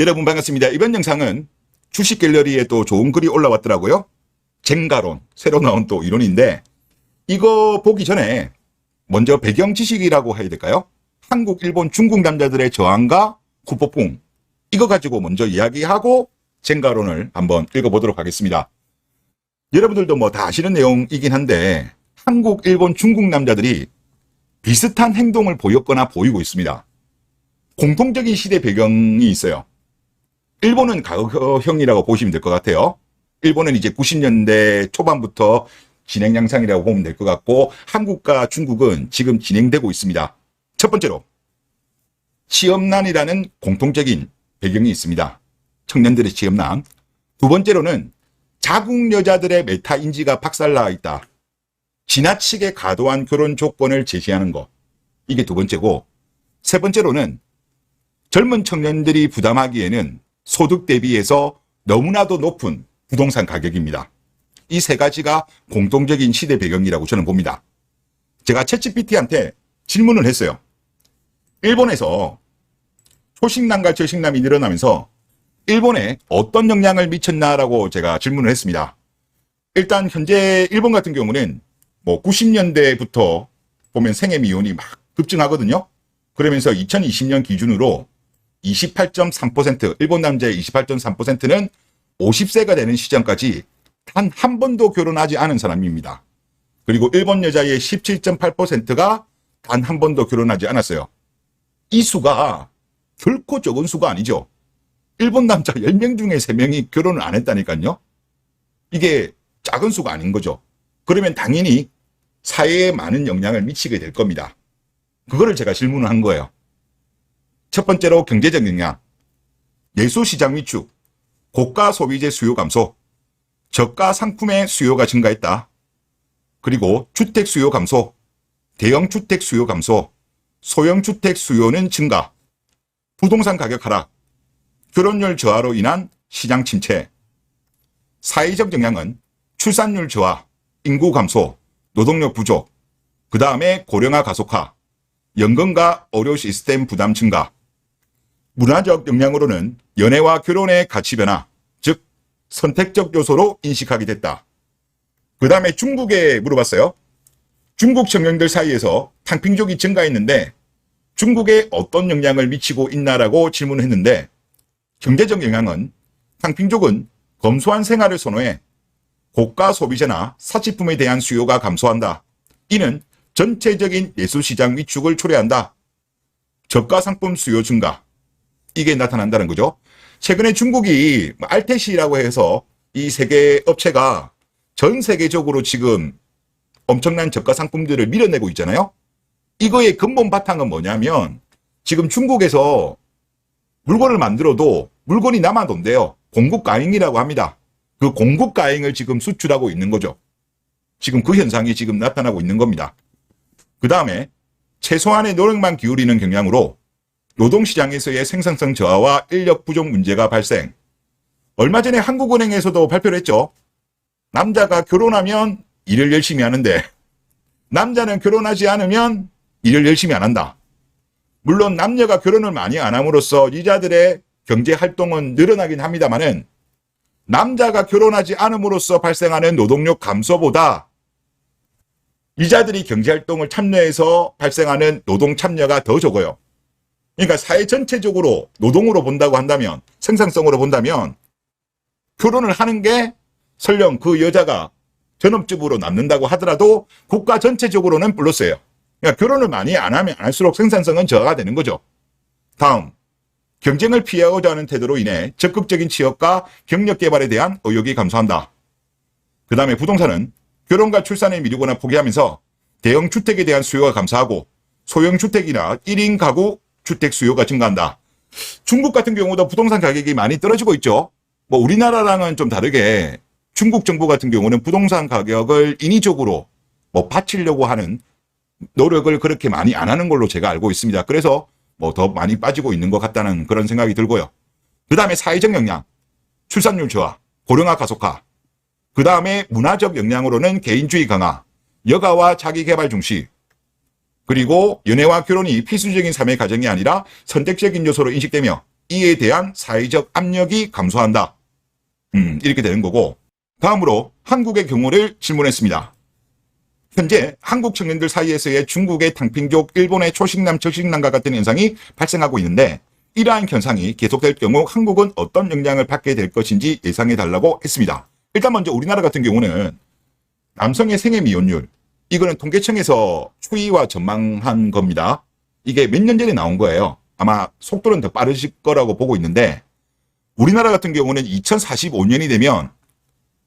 여러분 반갑습니다. 이번 영상은 주식 갤러리에 또 좋은 글이 올라왔더라고요. 젠가론, 새로 나온 또 이론인데 이거 보기 전에 먼저 배경 지식이라고 해야 될까요? 한국, 일본, 중국 남자들의 저항과 후폭풍 이거 가지고 먼저 이야기하고 젠가론을 한번 읽어보도록 하겠습니다. 여러분들도 뭐 다 아시는 내용이긴 한데 한국, 일본, 중국 남자들이 비슷한 행동을 보였거나 보이고 있습니다. 공통적인 시대 배경이 있어요. 일본은 과거형이라고 보시면 될 것 같아요. 일본은 이제 90년대 초반부터 진행 양상이라고 보면 될 것 같고 한국과 중국은 지금 진행되고 있습니다. 첫 번째로 취업난이라는 공통적인 배경이 있습니다. 청년들의 취업난. 두 번째로는 자국 여자들의 메타 인지가 박살나 있다. 지나치게 과도한 결혼 조건을 제시하는 것. 이게 두 번째고 세 번째로는 젊은 청년들이 부담하기에는 소득 대비해서 너무나도 높은 부동산 가격입니다. 이 세 가지가 공통적인 시대 배경이라고 저는 봅니다. 제가 챗GPT한테 질문을 했어요. 일본에서 초식남과 저식남이 늘어나면서 일본에 어떤 영향을 미쳤나라고 제가 질문을 했습니다. 일단 현재 일본 같은 경우는 뭐 90년대부터 보면 생애 미혼이 막 급증하거든요. 그러면서 2020년 기준으로 28.3% 일본 남자의 28.3%는 50세가 되는 시점까지 단 한 번도 결혼하지 않은 사람입니다. 그리고 일본 여자의 17.8%가 단 한 번도 결혼하지 않았어요. 이 수가 결코 적은 수가 아니죠. 일본 남자 10명 중에 3명이 결혼을 안 했다니까요. 이게 작은 수가 아닌 거죠. 그러면 당연히 사회에 많은 영향을 미치게 될 겁니다. 그거를 제가 질문을 한 거예요. 첫 번째로 경제적 영향, 내수 시장 위축, 고가 소비재 수요 감소, 저가 상품의 수요가 증가했다. 그리고 주택 수요 감소, 대형 주택 수요 감소, 소형 주택 수요는 증가, 부동산 가격 하락, 결혼율 저하로 인한 시장 침체, 사회적 영향은 출산율 저하, 인구 감소, 노동력 부족, 그 다음에 고령화 가속화, 연금과 의료 시스템 부담 증가, 문화적 영향으로는 연애와 결혼의 가치 변화, 즉 선택적 요소로 인식하게 됐다. 그 다음에 중국에 물어봤어요. 중국 청년들 사이에서 탕핑족이 증가했는데 중국에 어떤 영향을 미치고 있나라고 질문을 했는데 경제적 영향은 탕핑족은 검소한 생활을 선호해 고가 소비재나 사치품에 대한 수요가 감소한다. 이는 전체적인 예술시장 위축을 초래한다. 저가 상품 수요 증가. 이게 나타난다는 거죠. 최근에 중국이 뭐 알테시라고 해서 이 세계 업체가 전 세계적으로 지금 엄청난 저가 상품들을 밀어내고 있잖아요. 이거의 근본 바탕은 뭐냐면 지금 중국에서 물건을 만들어도 물건이 남아돈대요. 공급 가잉이라고 합니다. 그 공급 가잉을 지금 수출하고 있는 거죠. 지금 그 현상이 지금 나타나고 있는 겁니다. 그 다음에 최소한의 노력만 기울이는 경향으로 노동시장에서의 생산성 저하와 인력 부족 문제가 발생. 얼마 전에 한국은행에서도 발표를 했죠. 남자가 결혼하면 일을 열심히 하는데 남자는 결혼하지 않으면 일을 열심히 안 한다. 물론 남녀가 결혼을 많이 안 함으로써 여자들의 경제 활동은 늘어나긴 합니다만은 남자가 결혼하지 않음으로써 발생하는 노동력 감소보다 이자들이 경제활동을 참여해서 발생하는 노동 참여가 더 적어요. 그러니까 사회 전체적으로 노동으로 본다고 한다면 생산성으로 본다면 결혼을 하는 게 설령 그 여자가 전업주부로 남는다고 하더라도 국가 전체적으로는 플러스예요. 그러니까 결혼을 많이 안 하면 안 할수록 생산성은 저하가 되는 거죠. 다음 경쟁을 피하고자 하는 태도로 인해 적극적인 취업과 경력 개발에 대한 의욕이 감소한다. 그 다음에 부동산은 결혼과 출산을 미루거나 포기하면서 대형 주택에 대한 수요가 감소하고 소형 주택이나 1인 가구 주택 수요가 증가한다. 중국 같은 경우도 부동산 가격이 많이 떨어지고 있죠. 뭐 우리나라랑은 좀 다르게 중국 정부 같은 경우는 부동산 가격을 인위적으로 뭐 받치려고 하는 노력을 그렇게 많이 안 하는 걸로 제가 알고 있습니다. 그래서 뭐 더 많이 빠지고 있는 것 같다는 그런 생각이 들고요. 그 다음에 사회적 영향, 출산율 저하, 고령화 가속화. 그 다음에 문화적 영향으로는 개인주의 강화, 여가와 자기개발 중시, 그리고 연애와 결혼이 필수적인 삶의 과정이 아니라 선택적인 요소로 인식되며 이에 대한 사회적 압력이 감소한다. 음, 이렇게 되는 거고 다음으로 한국의 경우를 질문했습니다. 현재 한국 청년들 사이에서의 중국의 탕핑족, 일본의 초식남, 적식남과 같은 현상이 발생하고 있는데 이러한 현상이 계속될 경우 한국은 어떤 영향을 받게 될 것인지 예상해 달라고 했습니다. 일단 먼저 우리나라 같은 경우는 남성의 생애 미혼율 이거는 통계청에서 추이와 전망한 겁니다. 이게 몇 년 전에 나온 거예요. 아마 속도는 더 빠르실 거라고 보고 있는데 우리나라 같은 경우는 2045년이 되면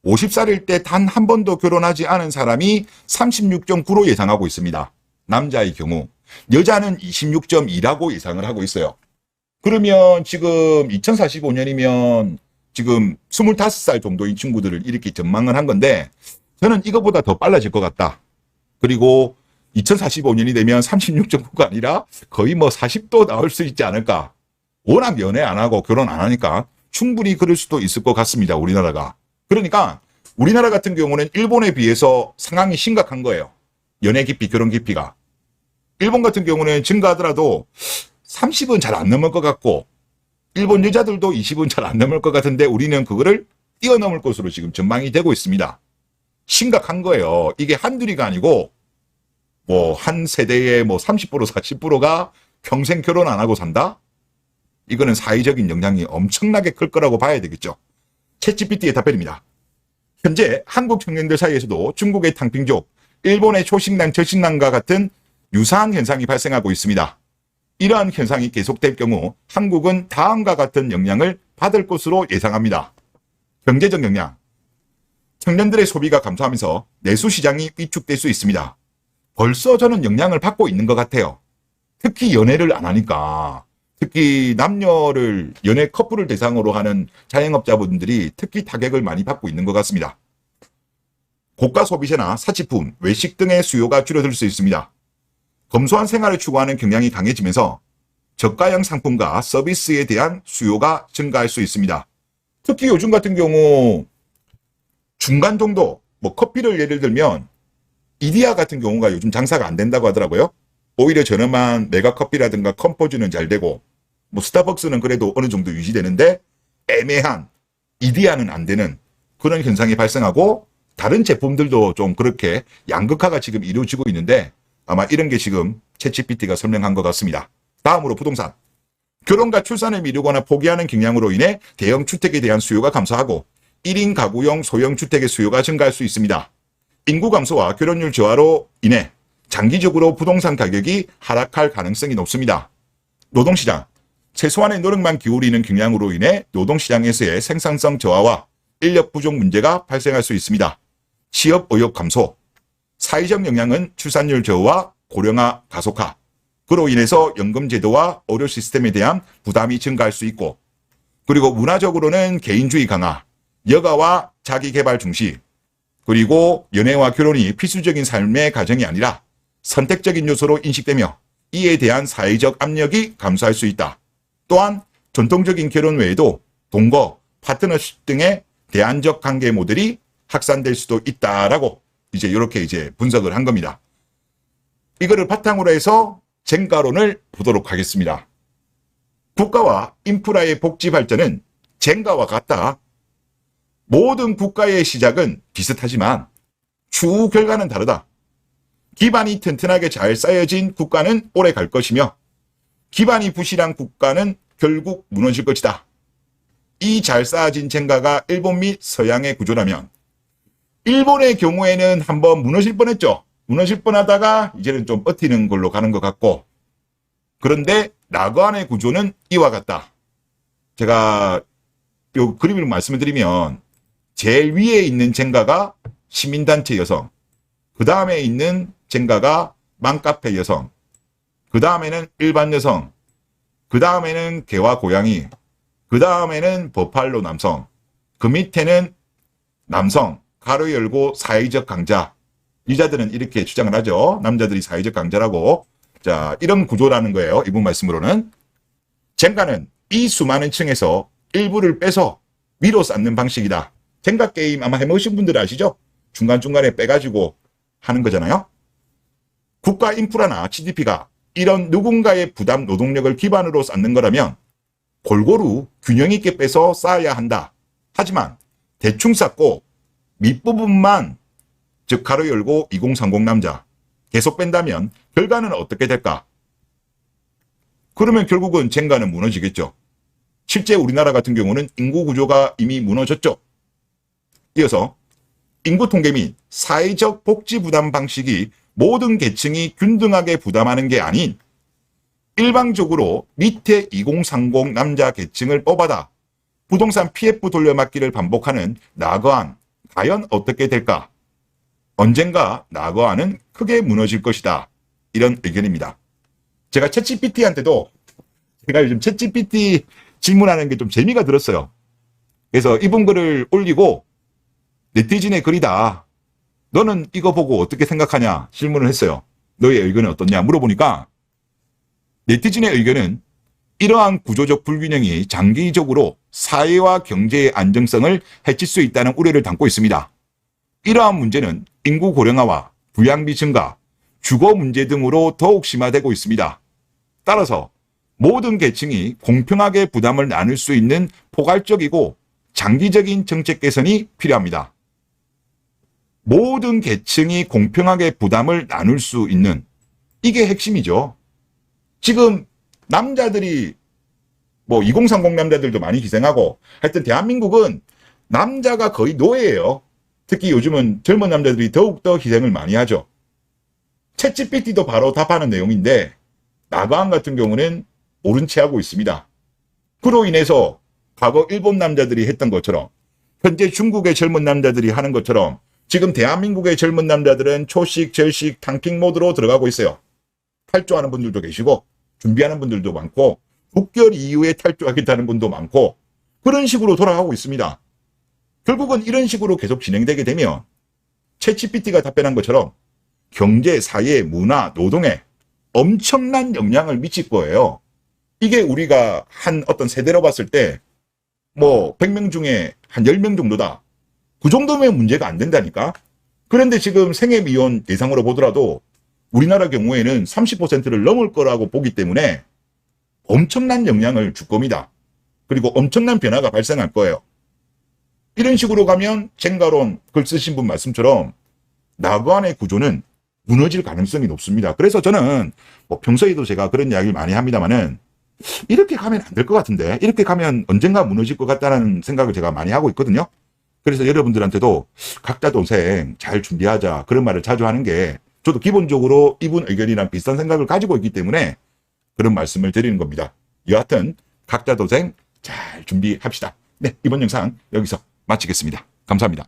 50살일 때 단 한 번도 결혼하지 않은 사람이 36.9로 예상하고 있습니다. 남자의 경우. 여자는 26.2라고 예상을 하고 있어요. 그러면 지금 2045년이면 지금 25살 정도의 친구들을 이렇게 전망을 한 건데 저는 이거보다 더 빨라질 것 같다. 그리고 2045년이 되면 36.9가 아니라 거의 뭐 40도 나올 수 있지 않을까. 워낙 연애 안 하고 결혼 안 하니까 충분히 그럴 수도 있을 것 같습니다. 우리나라가. 그러니까 우리나라 같은 경우는 일본에 비해서 상황이 심각한 거예요. 연애 깊이, 결혼 깊이가. 일본 같은 경우는 증가하더라도 30은 잘 안 넘을 것 같고 일본 여자들도 20은 잘 안 넘을 것 같은데 우리는 그거를 뛰어넘을 것으로 지금 전망이 되고 있습니다. 심각한 거예요. 이게 한둘이가 아니고 뭐 한 세대의 뭐 30% 40%가 평생 결혼 안 하고 산다? 이거는 사회적인 영향이 엄청나게 클 거라고 봐야 되겠죠. 챗GPT의 답변입니다. 현재 한국 청년들 사이에서도 중국의 탕핑족, 일본의 초식남, 저식남과 같은 유사한 현상이 발생하고 있습니다. 이러한 현상이 계속될 경우 한국은 다음과 같은 영향을 받을 것으로 예상합니다. 경제적 영향. 청년들의 소비가 감소하면서 내수 시장이 위축될 수 있습니다. 벌써 저는 영향을 받고 있는 것 같아요. 특히 연애를 안 하니까. 특히 남녀를 연애 커플을 대상으로 하는 자영업자분들이 특히 타격을 많이 받고 있는 것 같습니다. 고가 소비재나 사치품, 외식 등의 수요가 줄어들 수 있습니다. 검소한 생활을 추구하는 경향이 강해지면서 저가형 상품과 서비스에 대한 수요가 증가할 수 있습니다. 특히 요즘 같은 경우 중간 정도, 뭐 커피를 예를 들면 이디야 같은 경우가 요즘 장사가 안 된다고 하더라고요. 오히려 저렴한 메가커피라든가 컴포즈는 잘 되고 뭐 스타벅스는 그래도 어느 정도 유지되는데 애매한 이디야는 안 되는 그런 현상이 발생하고 다른 제품들도 좀 그렇게 양극화가 지금 이루어지고 있는데 아마 이런 게 지금 채치PT가 설명한 것 같습니다. 다음으로 부동산. 결혼과 출산을 미루거나 포기하는 경향으로 인해 대형 주택에 대한 수요가 감소하고 1인 가구용 소형 주택의 수요가 증가할 수 있습니다. 인구 감소와 결혼율 저하로 인해 장기적으로 부동산 가격이 하락할 가능성이 높습니다. 노동시장. 최소한의 노력만 기울이는 경향으로 인해 노동시장에서의 생산성 저하와 인력 부족 문제가 발생할 수 있습니다. 취업 의욕 감소. 사회적 영향은 출산율 저하와 고령화 가속화. 그로 인해서 연금 제도와 의료 시스템에 대한 부담이 증가할 수 있고 그리고 문화적으로는 개인주의 강화, 여가와 자기 개발 중시, 그리고 연애와 결혼이 필수적인 삶의 과정이 아니라 선택적인 요소로 인식되며 이에 대한 사회적 압력이 감소할 수 있다. 또한 전통적인 결혼 외에도 동거, 파트너십 등의 대안적 관계 모델이 확산될 수도 있다라고 이제 이렇게 이제 분석을 한 겁니다. 이거를 바탕으로 해서 젠가론을 보도록 하겠습니다. 국가와 인프라의 복지 발전은 젠가와 같다. 모든 국가의 시작은 비슷하지만 추후 결과는 다르다. 기반이 튼튼하게 잘 쌓여진 국가는 오래 갈 것이며 기반이 부실한 국가는 결국 무너질 것이다. 이 잘 쌓아진 젠가가 일본 및 서양의 구조라면 일본의 경우에는 한번 무너질 뻔했죠. 무너질 뻔하다가 이제는 좀 버티는 걸로 가는 것 같고 그런데 나그안의 구조는 이와 같다. 제가 요 그림을 말씀을 드리면 제일 위에 있는 젠가가 시민단체 여성, 그 다음에 있는 젠가가 맘카페 여성, 그 다음에는 일반 여성, 그 다음에는 개와 고양이, 그 다음에는 버팔로 남성, 그 밑에는 남성, 가로 열고 사회적 강자. 여자들은 이렇게 주장을 하죠. 남자들이 사회적 강자라고. 자, 이런 구조라는 거예요. 이분 말씀으로는. 젠가는 이 수많은 층에서 일부를 빼서 위로 쌓는 방식이다. 젠가 게임 아마 해보신 분들 아시죠? 중간중간에 빼가지고 하는 거잖아요. 국가 인프라나 GDP가 이런 누군가의 부담 노동력을 기반으로 쌓는 거라면 골고루 균형 있게 빼서 쌓아야 한다. 하지만 대충 쌓고 밑부분만 즉 가로 열고 2030 남자 계속 뺀다면 결과는 어떻게 될까? 그러면 결국은 젠가는 무너지겠죠. 실제 우리나라 같은 경우는 인구 구조가 이미 무너졌죠. 이어서 인구 통계 및 사회적 복지 부담 방식이 모든 계층이 균등하게 부담하는 게 아닌 일방적으로 밑에 2030 남자 계층을 뽑아다 부동산 PF 돌려막기를 반복하는 나거안 과연 어떻게 될까? 언젠가 나거안은 크게 무너질 것이다. 이런 의견입니다. 제가 챗GPT한테도 제가 요즘 챗GPT 질문하는 게 좀 재미가 들었어요. 그래서 이분 글을 올리고 네티즌의 글이다. 너는 이거 보고 어떻게 생각하냐? 질문을 했어요. 너의 의견은 어떻냐? 물어보니까 네티즌의 의견은 이러한 구조적 불균형이 장기적으로 사회와 경제의 안정성을 해칠 수 있다는 우려를 담고 있습니다. 이러한 문제는 인구 고령화와 부양비 증가, 주거 문제 등으로 더욱 심화되고 있습니다. 따라서 모든 계층이 공평하게 부담을 나눌 수 있는 포괄적이고 장기적인 정책 개선이 필요합니다. 모든 계층이 공평하게 부담을 나눌 수 있는 이게 핵심이죠. 지금 남자들이 뭐 2030 남자들도 많이 희생하고 하여튼 대한민국은 남자가 거의 노예예요. 특히 요즘은 젊은 남자들이 더욱더 희생을 많이 하죠. 챗GPT도 바로 답하는 내용인데 나가안 같은 경우는 옳은 채 하고 있습니다. 그로 인해서 과거 일본 남자들이 했던 것처럼 현재 중국의 젊은 남자들이 하는 것처럼 지금 대한민국의 젊은 남자들은 초식, 절식, 탕킹 모드로 들어가고 있어요. 탈주하는 분들도 계시고 준비하는 분들도 많고 6개월 이후에 탈주하겠다는 분도 많고 그런 식으로 돌아가고 있습니다. 결국은 이런 식으로 계속 진행되게 되면 챗GPT가 답변한 것처럼 경제, 사회, 문화, 노동에 엄청난 영향을 미칠 거예요. 이게 우리가 한 어떤 세대로 봤을 때 뭐 100명 중에 한 10명 정도다. 그 정도면 문제가 안 된다니까. 그런데 지금 생애 미혼 대상으로 보더라도 우리나라 경우에는 30%를 넘을 거라고 보기 때문에 엄청난 영향을 줄 겁니다. 그리고 엄청난 변화가 발생할 거예요. 이런 식으로 가면 젠가론 글 쓰신 분 말씀처럼 나관의 구조는 무너질 가능성이 높습니다. 그래서 저는 뭐 평소에도 제가 그런 이야기를 많이 합니다만은 이렇게 가면 안 될 것 같은데 이렇게 가면 언젠가 무너질 것 같다는 생각을 제가 많이 하고 있거든요. 그래서 여러분들한테도 각자 동생 잘 준비하자 그런 말을 자주 하는 게 저도 기본적으로 이분 의견이랑 비슷한 생각을 가지고 있기 때문에 그런 말씀을 드리는 겁니다. 여하튼 각자 동생 잘 준비합시다. 네, 이번 영상 여기서 마치겠습니다. 감사합니다.